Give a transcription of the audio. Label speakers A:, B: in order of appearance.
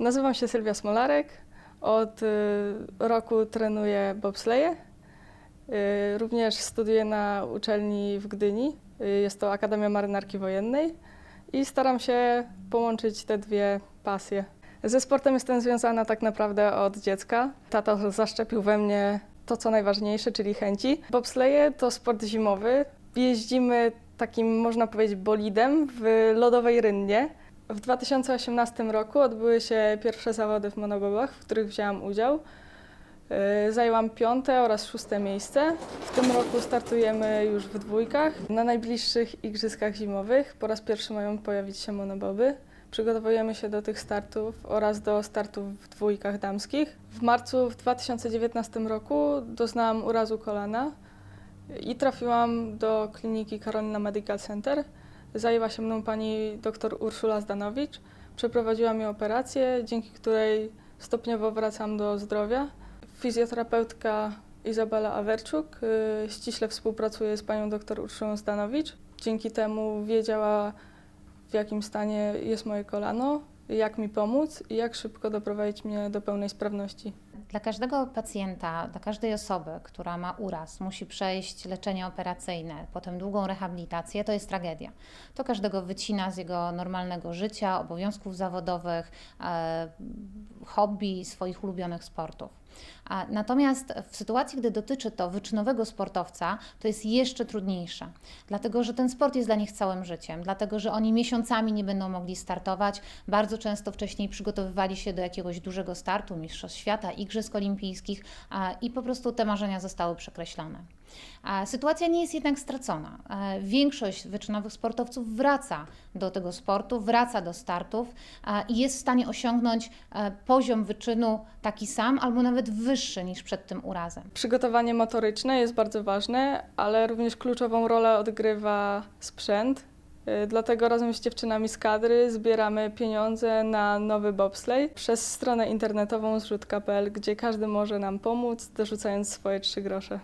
A: Nazywam się Sylwia Smolarek. Od y, roku trenuję bobsleje. Y, Również studiuję na uczelni w Gdyni. Y, Jest to Akademia Marynarki Wojennej i staram się połączyć te dwie pasje. Ze sportem jestem związana tak naprawdę od dziecka. Tata zaszczepił we mnie to, co najważniejsze, czyli chęci. Bobsleje to sport zimowy. Jeździmy takim, można powiedzieć, bolidem w lodowej rynnie. W 2018 roku odbyły się pierwsze zawody w monobobach, w których wzięłam udział. Yy, Zajęłam piąte oraz szóste miejsce. W tym roku startujemy już w dwójkach. Na najbliższych igrzyskach zimowych po raz pierwszy mają pojawić się monoboby. Przygotowujemy się do tych startów oraz do startów w dwójkach damskich. W marcu w 2019 roku doznałam urazu kolana i trafiłam do kliniki Karolina Medical Center. Zajęła się mną pani dr Urszula Zdanowicz. Przeprowadziła mi operację, dzięki której stopniowo wracam do zdrowia. Fizjoterapeutka Izabela Awerczuk y, ściśle współpracuje z panią dr Urszulą Zdanowicz. Dzięki temu wiedziała, w jakim stanie jest moje kolano, jak mi pomóc i jak szybko doprowadzić mnie do pełnej sprawności.
B: Dla każdego pacjenta, dla każdej osoby, która ma uraz, musi przejść leczenie operacyjne, potem długą rehabilitację, to jest tragedia. To każdego wycina z jego normalnego życia, obowiązków zawodowych, e, hobby, swoich ulubionych sportów. Natomiast w sytuacji, gdy dotyczy to wyczynowego sportowca, to jest jeszcze trudniejsze, dlatego że ten sport jest dla nich całym życiem, dlatego że oni miesiącami nie będą mogli startować. Bardzo często wcześniej przygotowywali się do jakiegoś dużego startu, Mistrzostw Świata, Igrzysk Olimpijskich a, i po prostu te marzenia zostały przekreślone. Sytuacja nie jest jednak stracona. Większość wyczynowych sportowców wraca do tego sportu, wraca do startów i jest w stanie osiągnąć poziom wyczynu taki sam albo nawet wyższy niż przed tym urazem.
A: Przygotowanie motoryczne jest bardzo ważne, ale również kluczową rolę odgrywa sprzęt. Y, Dlatego razem z dziewczynami z kadry zbieramy pieniądze na nowy bobsleigh przez stronę internetową zrzutka.pl, gdzie każdy może nam pomóc, dorzucając swoje trzy grosze.